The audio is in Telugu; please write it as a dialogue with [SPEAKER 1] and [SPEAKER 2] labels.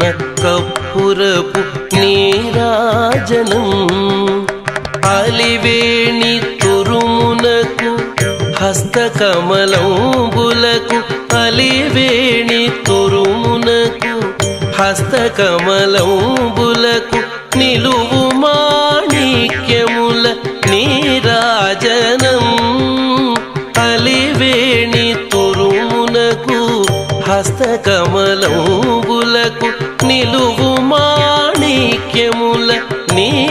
[SPEAKER 1] కప్పురపు నీరాజనం. అలివేణి తురుమునకు హస్తకమలంబులకు అలివేణి తురుమునకు హస్తకమలంబులకు నిలువు మాణిక్యముల నీరాజనం. అలివేణి తురుమునకు హస్తకమలంబులకు నిలువు మాణిక్యం.